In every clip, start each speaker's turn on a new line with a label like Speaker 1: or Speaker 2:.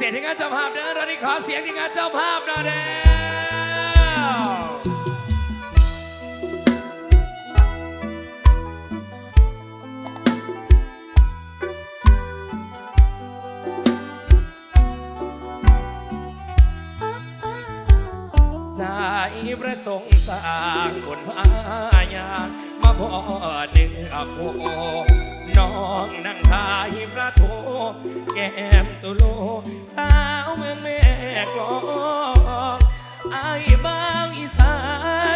Speaker 1: เสียงที่งานเจ้าภาพเด้อตอนนี้ขอเสียงที่งานเจ้าภาพหน่อยเด้อใจประสงค์สร้างคนพายาก พ่อหนื้อโคน้องนั่งทายพระโท แก้มตุโล สาวเมืองแม่กลองไอ้บ้าวอีสา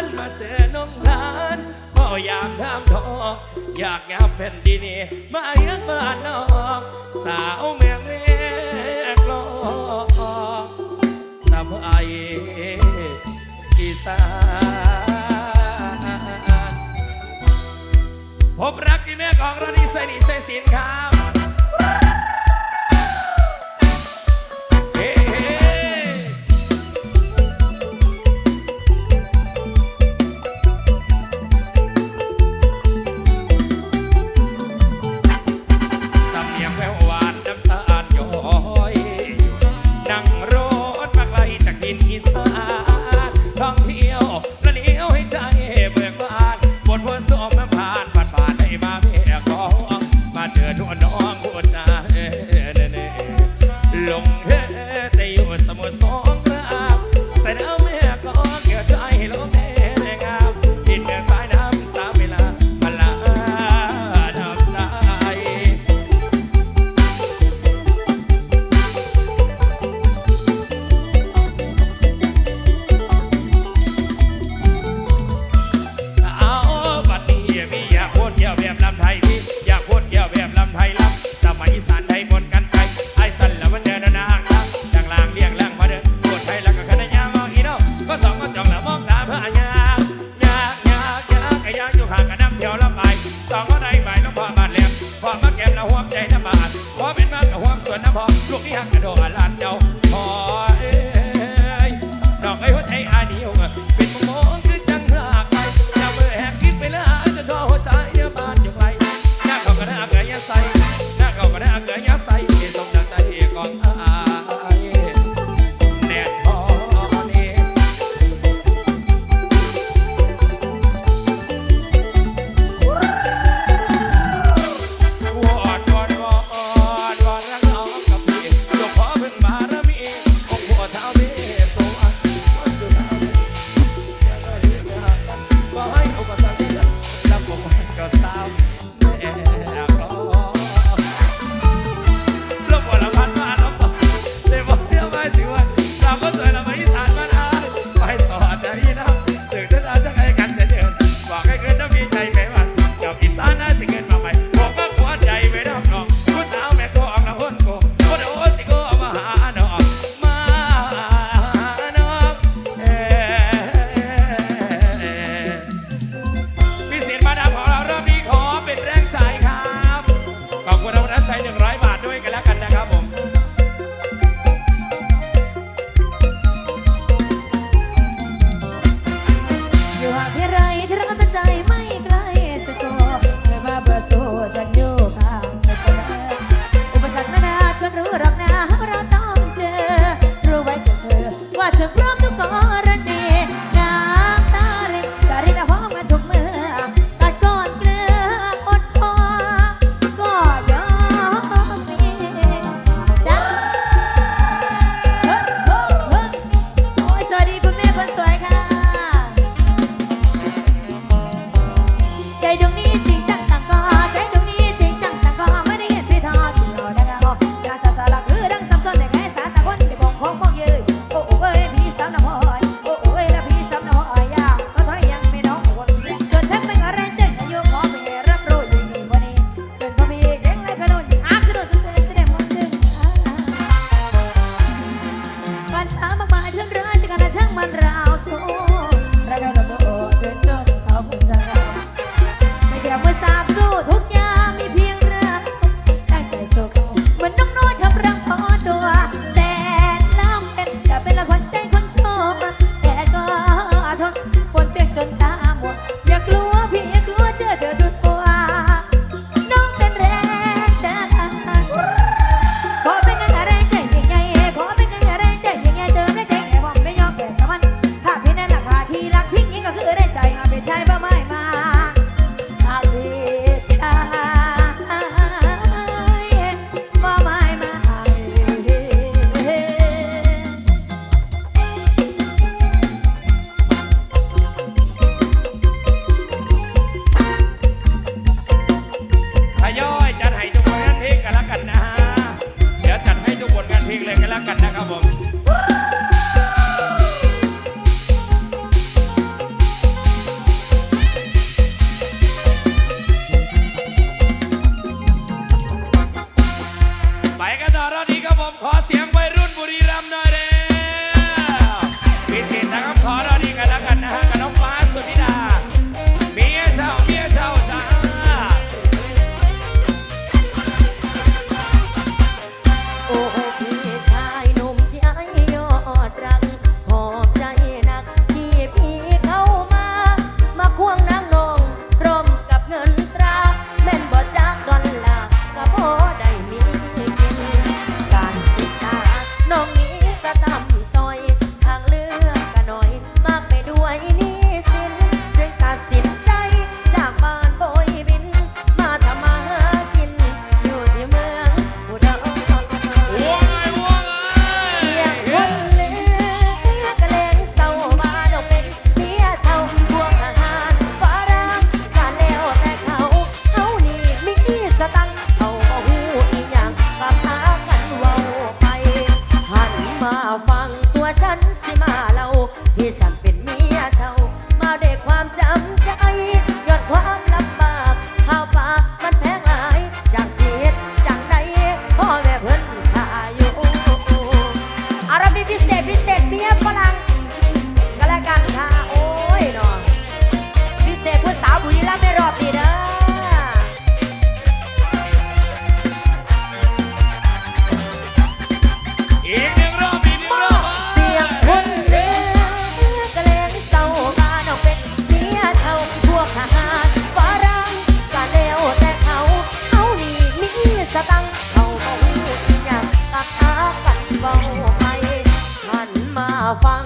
Speaker 1: นมาเจอน้องทานพ่ออยากทำทองอยากยับแผ่นดินีมาเยือนบ้านนอกสาวเมืองแม่กลองสาวไอ้อีสาน พบรักที่แม่ของรนิสนิเซสินครับ กระ
Speaker 2: โลั
Speaker 3: นเจ้า i want to พิเศษพิเศษเมียฝรั่ง fun.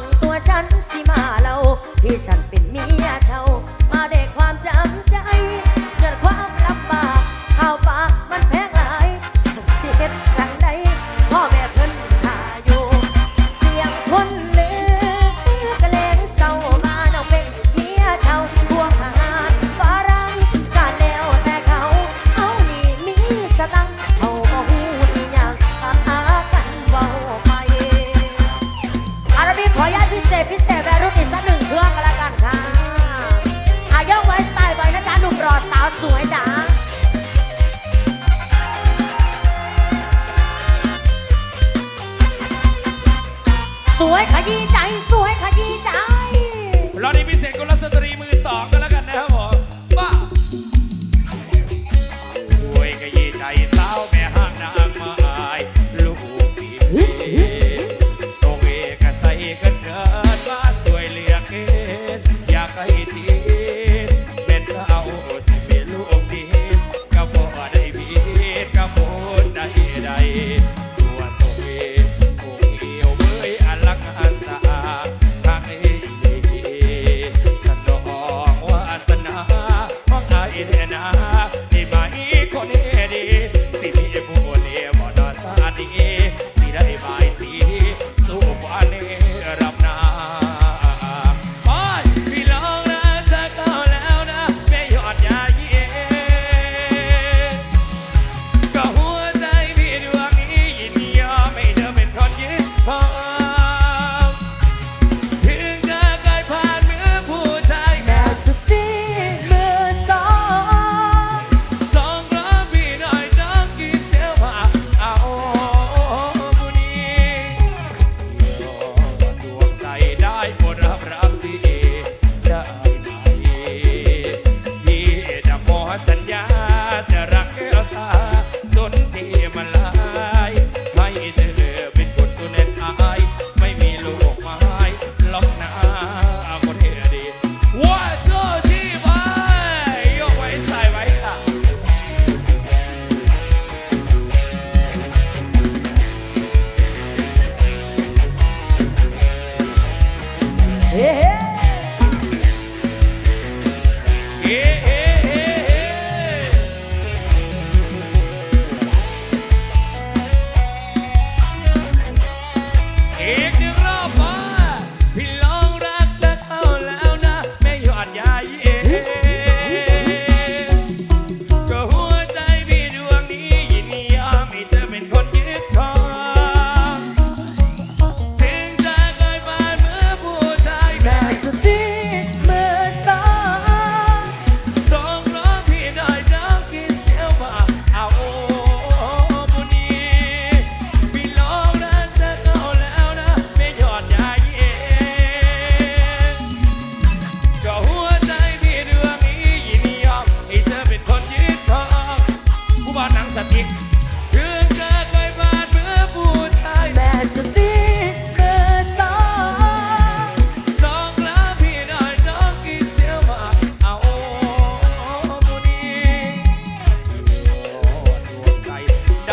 Speaker 3: วยขยี้ใจ สวยขยี้ใจ
Speaker 1: รอดีพิเศษกุลสตรีมือสองกันแล้ว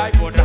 Speaker 1: right, but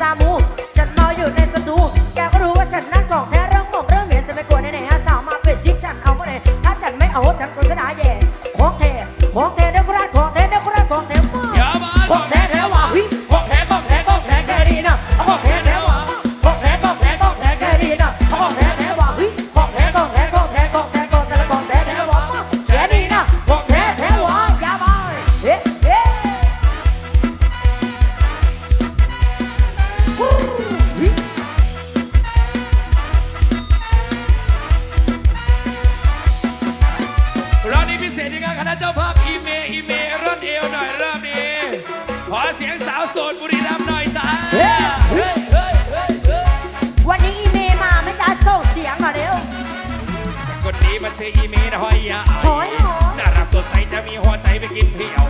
Speaker 1: ซามู ฉันนอนอยู่ในสตูแกก็รู้ว่าฉันนั่งกองแท้ มันชื่อีเมนหอยอะหอน่ารักสดใสจะมีหัวใจไปกินเที่ยว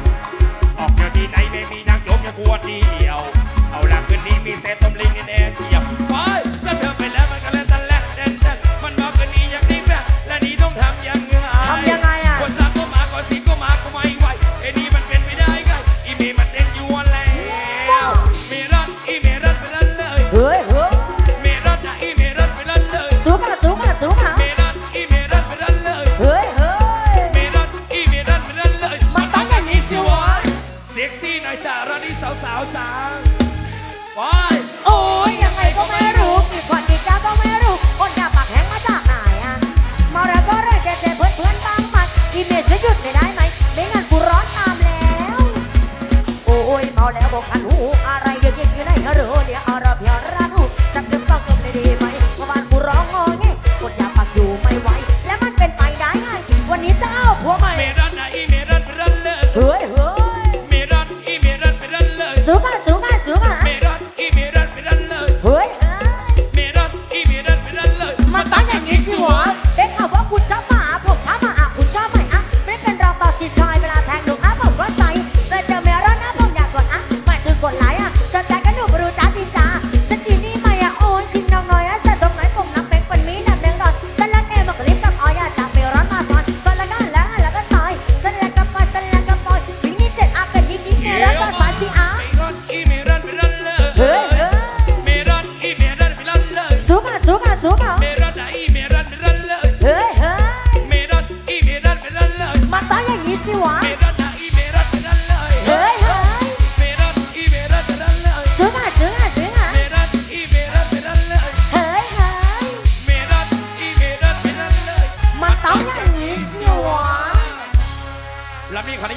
Speaker 1: ออ
Speaker 4: กเดี๋ยวที่ไหนไม่มีนักโยมยังกวดเดียว เอาล่ะคืน
Speaker 5: นี้
Speaker 1: มีเซตต้มลิงแน่
Speaker 5: เที่
Speaker 1: ย อะไรเดี๋ยวเย็นอยู่ไหนก็รู้เดี๋
Speaker 4: ย
Speaker 5: วอา
Speaker 4: ระเบียบรันหูจักเดือดต้องกันได้ดีไหมเมื่อวาน
Speaker 1: กู
Speaker 4: ร้อ
Speaker 1: งง
Speaker 4: อ
Speaker 1: แง